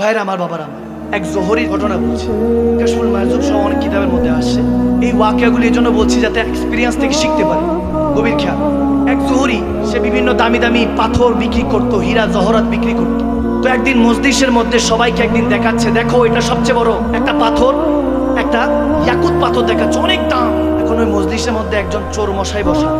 ভাইরা আমার বাবার এক জোহরির ঘটনা বলছি। কাশ্মীর মায়াজুব সহ অনেক কিতাবের মধ্যে আসছে। এই ওয়াকিয়াগুলি এই জন্য বলছি যাতে এক্সপিরিয়েন্স থেকে শিখতে পারে। গভীর খেয়াল। এক জোহরি, সে বিভিন্ন দামি দামি পাথর বিক্রি করতো, হীরা, জহরাত বিক্রি করতো। তো একদিন মসজিদের মধ্যে সবাইকে একদিন দেখাচ্ছে, দেখো, এটা সবচেয়ে বড় একটা পাথর, একটা ইয়াকুত পাথর দেখাচ্ছে, অনেক দাম। এখন ওই মসজিদের মধ্যে একজন চোর মশাই বসা।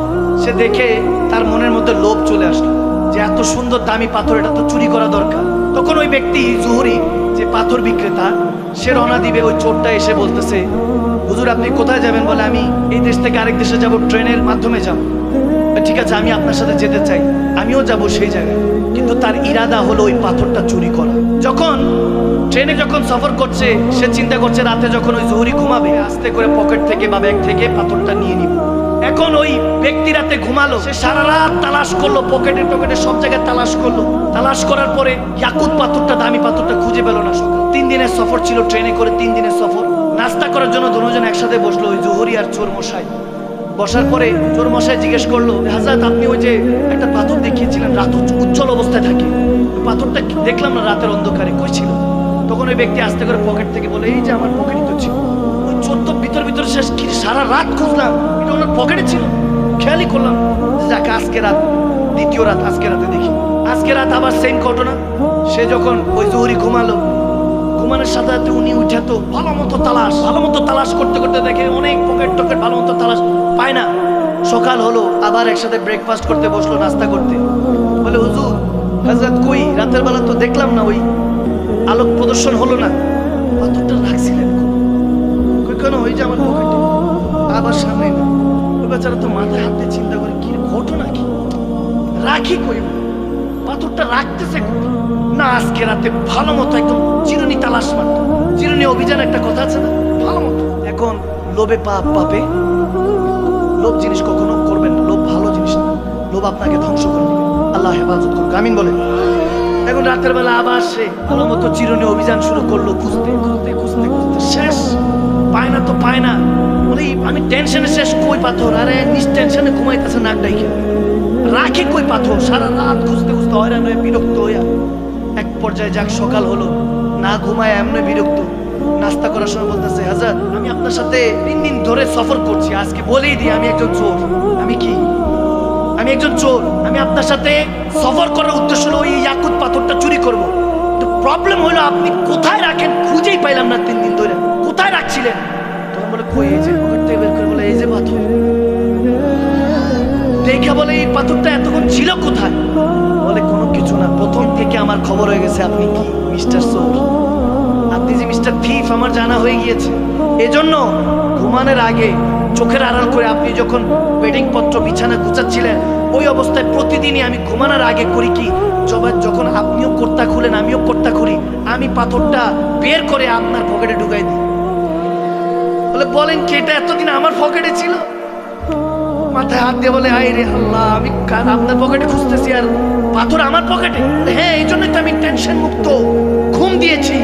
সে দেখে তার মনের মধ্যে লোভ চলে আসলো, যে এত সুন্দর দামি পাথর, এটা তো চুরি করা দরকার। তখন ওই ব্যক্তি জুহরি, যে পাথর বিক্রেতা, সে রওনা দিবে, ওই চোরটা এসে বলতেছে, হুজুর, আপনি কোথায় যাবেন? বলে, আমি এই দেশ থেকে আরেক দেশে যাব, ট্রেনের মাধ্যমে যাব। ঠিক আছে, আমি আপনার সাথে যেতে চাই। আমিও যাব সেই জায়গায়। কিন্তু তার ইরাদা হলো ওই পাথরটা চুরি করা। যখন ট্রেনে যখন সফর করছে, সে চিন্তা করছে, রাতে যখন ওই জহুরি ঘুমাবে, আস্তে করে পকেট থেকে বা ব্যাগ থেকে পাথরটা নিয়ে নিব। এখন ওই ব্যক্তি রাতে ঘুমালো। সে সারা রাত তালাশ করল, পকেটে টকেটে সব জায়গায় তালাশ করল। তালাশ করার পরে ইয়াকুত পাথরটা, দামি পাথরটা খুঁজে পেল না সকাল। তিন দিনের সফর ছিল, ট্রেনে করে তিন দিনের সফর। নাস্তা করার জন্য দুজন একসাথে বসল ওই জহুরি আর চোর মশাই বসার পরে চোর মশাই জিজ্ঞেস করল হাজার আপনি ওই যে একটা পাথর দেখিয়েছিলেন, রাত উজ্জ- উজ্জ্বল অবস্থায় থাকে। পাথরটা দেখলাম না, রাতের অন্ধকারে। কই ছিল? তখন ওই ব্যক্তি আস্তে করে পকেট থেকে বলে এই যে আমার পকেটে তো ছিল। ওই চোর তো ভিতর ভিতর শেষ সারা রাত খুঁজলাম। পকেটে ছিল। খেয়ালই করলাম যাকে, আজকে রাত, দ্বিতীয় রাত, আজকে রাতে দেখি। আজকে রাত আবার সেম ঘটনা। সে যখন ওই জহুরি ঘুমালো, ঘুমানোর সাথে সাথে উনি উঠে তো ভালো মতো তালাশ, ভালো মতো তালাশ করতে করতে দেখে অনেক পকেট টকেট ভালো মতো তালাশ পায় না। সকাল হলো, আবার একসাথে ব্রেকফাস্ট করতে বসল, নাস্তা করতে। বলে, হুজুর হাজরাত কই? রাতের বেলা তো দেখলাম না ওই আলোক প্রদর্শন হলো না। পাথরটা রাখছিলেন কই? কেন? ওই যে আমার পকেটে। আবার সামনে না বেচারা তো মাথায় হাত দিয়ে চিন্তা করে, কি ঘটনা কি? রাখি কই পাথরটা রাখতেছে না, আজকে রাতে ভালো মতো একদম চিরুনি তালাশ মারত। চিরুনি অভিযান একটা কথা আছে না? ভালো মতো এখন লোভে পাপ পাপে, লোভ জিনিস কখনো করবেন না, লোভ ভালো জিনিস না। লোভ আপনাকে ধ্বংস করে দিবে। আল্লাহ হেফাজত করুক, আমিন বলে এখন রাতের বেলা আবার সে ভালো মতো চিরুনি অভিযান শুরু করল খুঁজতে খুঁজতে খুঁজতে খুঁজতে। শেষ, পায় না তো পায় না। বলে, আমি টেনশনে শেষ কই পাথর? আরে, নিজ টেনশনে ঘুমাইতেছে নাক ডাইকে। রাখে কই পাথর? সারা রাত খুঁজতে খুঁজতে হয়রান হয়ে বিরক্ত হইয়া। এক পর্যায়ে যাক, সকাল হলো। না ঘুমায় এমনি বিরক্ত। নাস্তা করার সময় বলতেছে, হাজার, আমি আপনার সাথে তিন দিন ধরে সফর করছি। আজকে বলেই দিই, আমি একজন চোর। আমি কি? আমি একজন চোর। আমি আপনার সাথে সফর করার উদ্দেশ্য হলো ওই ইয়াকুত পাথরটা চুরি করব। তো প্রবলেম হলো আপনি কোথায় রাখেন খুঁজেই পাইলাম না তিন দিন ধরে। কোথায় রাখছিলেন? বলে কই এই যে পকেট বের করে বলে, এই যে পাথর। দেখা বলে, এই পাথরটা এতক্ষণ ছিল কোথায়? বলে, কোনো কিছু না। প্রথম থেকে আমার খবর হয়ে গেছে, আপনি কি, মিস্টার সোর? আপনি যে মিস্টার থিফ, আমার জানা হয়ে গিয়েছে। এজন্য ঘুমানোর আগে চোখের আড়াল করে আপনি যখন বেডিং পত্র বিছানা গুছাচ্ছিলেন, ওই অবস্থায় প্রতিদিনই আমি ঘুমানোর আগে করি কি, জবাব যখন আপনিও কর্তা খুলেন, আমিও কর্তা খুলি, আমি পাথরটা বের করে আপনার পকেটে ঢুকাই দিই। বলে, বলেন কি, এটা এতদিন আমার পকেটে ছিল? মাথায় হাত দিয়ে বলে আই রে আল্লাহ, আমি কার আপনার পকেটে খুঁজতেছি আর পাথর আমার পকেটে? হ্যাঁ এই জন্যই তো আমি টেনশন মুক্ত, ঘুম দিয়েছি।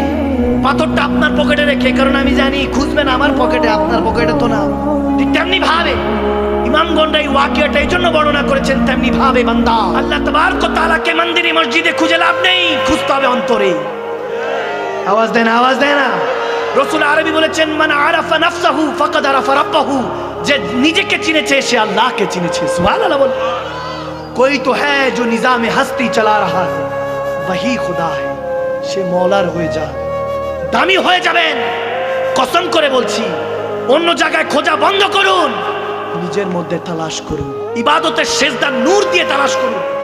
পাথরটা আপনার পকেটে রেখে, কারণ আমি জানি খুঁজবেন আমার পকেটে, আপনার পকেটে তো না। ঠিক তেমনি ভাবে ইমামগণরা এই ওয়াকিয়াটা এই জন্য বর্ণনা করেছেন, তেমনি ভাবে, বান্দা। আল্লাহ তবারক ওয়া তাআলাকে মন্দিরে, মসজিদে খুঁজে লাভ নেই, খুঁজতে হবে অন্তরে। আওয়াজ দেন আওয়াজ দেন না। রসুল আরবি বলেছেন মানে আরাফা নাফসাহু ফাকাদ আরাফা রাব্বাহু। যে নিজেকে চিনেছে, সে আল্লাহকে চিনেছে। সুবহানাল্লাহ বল। কই তো হ্যাঁ যে নিজামে হস্তি চালা রাহা হ্যায় ওয়াহি খোদা হ্যায় সে মওলার হয়ে যা। দামি হয়ে যাবেন। কসম করে বলছি, অন্য জায়গায় খোঁজা বন্ধ করুন। নিজের মধ্যে তালাশ করুন। ইবাদতের শেষদার নূর দিয়ে তালাশ করুন।